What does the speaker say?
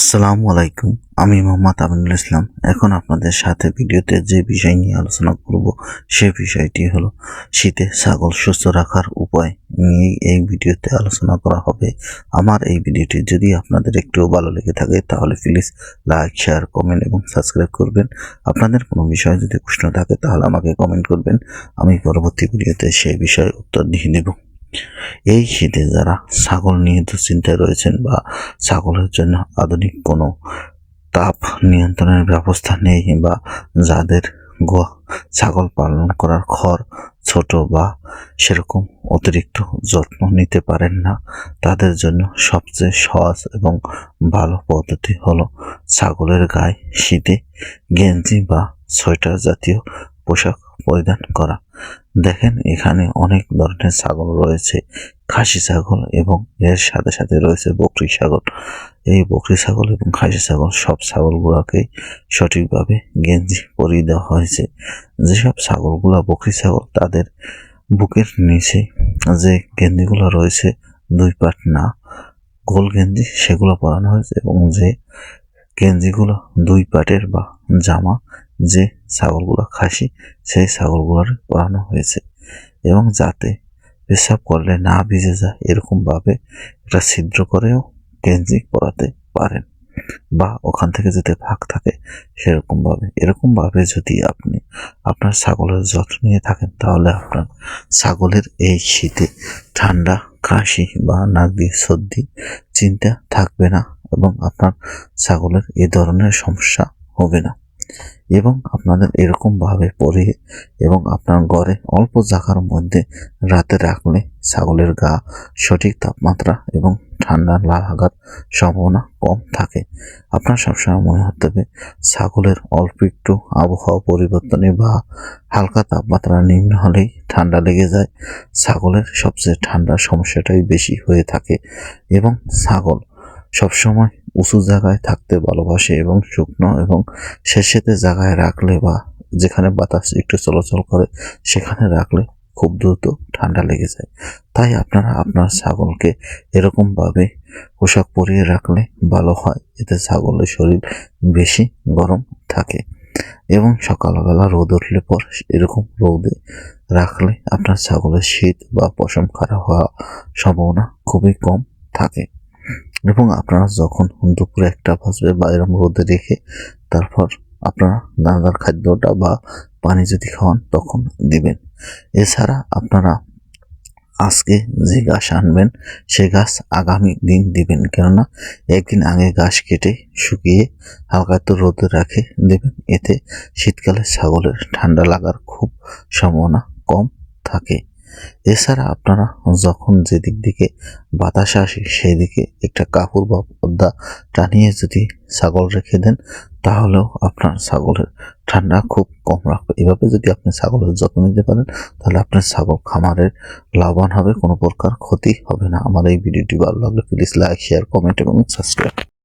আসসালামু আলাইকুম, আমি মোহাম্মদ আমিনুল ইসলাম। এখন আপনাদের সাথে ভিডিওতে যে বিষয় নিয়ে আলোচনা করব, সে বিষয়টি হলো শীতে ছাগল সুস্থ রাখার উপায় নিয়ে এই ভিডিওতে আলোচনা করা হবে। আমার এই ভিডিওটি যদি আপনাদের একটু ভালো লেগে থাকে, তাহলে প্লিজ লাইক, শেয়ার, কমেন্ট এবং সাবস্ক্রাইব করবেন। আপনাদের কোনো বিষয়ে যদি প্রশ্ন থাকে, তাহলে আমাকে কমেন্ট করবেন। আমি পরবর্তী ভিডিওতে সেই বিষয়ে উত্তর দিয়ে দেব। এই শীতে যারা ছাগল নিয়ে দুশ্চিন্তায় রয়েছেন বা ছাগলের জন্য আধুনিক কোনো তাপ নিয়ন্ত্রণের ব্যবস্থা নেই বা যাদের গোয়া ছাগল পালন করার ঘর ছোট বা সেরকম অতিরিক্ত যত্ন নিতে পারেন না, তাদের জন্য সবচেয়ে সহজ এবং ভালো পদ্ধতি হলো ছাগলের গায়ে শীতে গেঞ্জি বা সোয়েটার জাতীয় পোশাক পরিধান করা। দেখেন, এখানে অনেক ধরনের ছাগল রয়েছে। খাসি ছাগল এবং এর সাথে সাথে রয়েছে বকরি ছাগল। এই বকরি ছাগল এবং খাসি ছাগল সব ছাগলগুলোকে সঠিকভাবে গেঞ্জি পরিয়ে দেওয়া হয়েছে। যেসব ছাগলগুলো বকরি ছাগল, তাদের বুকের নিচে যে গেঞ্জিগুলো রয়েছে, দুই পাট না, গোল গেঞ্জি, সেগুলো পরানো হয়েছে এবং যে গেঞ্জিগুলো দুই পাটের বা জামা যে ছাগলগুলো খাসি, সেই ছাগলগুলোর পরানো হয়েছে। এবং যাতে পেশাব করলে না ভিজে যায়, এরকমভাবে একটা ছিদ্র করেও গেঞ্জি পরাতে পারেন বা ওখান থেকে যদি ফাঁক থাকে, সেরকমভাবে। এরকমভাবে যদি আপনি আপনার ছাগলের যত্ন নিয়ে থাকেন, তাহলে আপনার ছাগলের এই শীতে ঠান্ডা কাশি বা নাক দিয়ে সর্দি চিন্তা থাকবে না এবং আপনার ছাগলের এ ধরনের সমস্যা হবে না। এবং আপনাদের এরকমভাবে পরিয়ে এবং আপনার ঘরে অল্প জায়গার মধ্যে রাতে রাখলে ছাগলের গা সঠিক তাপমাত্রা এবং ঠান্ডা লাগার সম্ভাবনা কম থাকে। আপনার সবসময় মনে হতে হবে, ছাগলের অল্প একটু আবহাওয়া পরিবর্তনে বা হালকা তাপমাত্রা নিম্ন হলেই ঠান্ডা লেগে যায়। ছাগলের সবচেয়ে ঠান্ডার সমস্যাটাই বেশি হয়ে থাকে এবং ছাগল সবসময় উঁচু জায়গায় থাকতে ভালোবাসে এবং শুকনো এবং শেষেতে জায়গায় রাখলে বা যেখানে বাতাস একটু চলাচল করে, সেখানে রাখলে খুব দ্রুত ঠান্ডা লেগে যায়। তাই আপনারা আপনার ছাগলকে এরকমভাবে পোশাক পরিয়ে রাখলে ভালো হয়। এতে ছাগলের শরীর বেশি গরম থাকে এবং সকালবেলা রোদ উঠলে পর এরকম রোদে রাখলে আপনার ছাগলের শীত বা পশম খারাপ হওয়া সম্ভাবনা খুবই কম থাকে। এবং আপনারা যখন দুপুরে একটা বাজবে বা এরকম রোদে রেখে তারপর আপনারা দানাদার খাদ্যটা বা পানি যদি খাওয়ান, তখন দিবেন। এছাড়া আপনারা আজকে যে গাছ আনবেন, সে গাছ আগামী দিন দিবেন। কেননা, একদিন আগে গাছ কেটে শুকিয়ে হালকা একটু রোদে রাখে দেবেন। এতে শীতকালে ছাগলের ঠান্ডা লাগার খুব সম্ভাবনা কম থাকে। এছাড়া আপনারা যখন যেদিক দিকে বাতাস আসে সেই দিকে একটা কাপড় বা পর্দা টানিয়ে যদি ছাগল রেখে দেন, তাহলেও আপনার ছাগলের ঠান্ডা খুব কম রাখবে। এভাবে যদি আপনি ছাগলের যত্ন নিতে পারেন, তাহলে আপনার ছাগল খামারের লাভবান হবে, কোনো প্রকার ক্ষতি হবে না। আমার এই ভিডিওটি ভালো লাগলে প্লিজ লাইক শেয়ার কমেন্ট এবং সাবস্ক্রাইব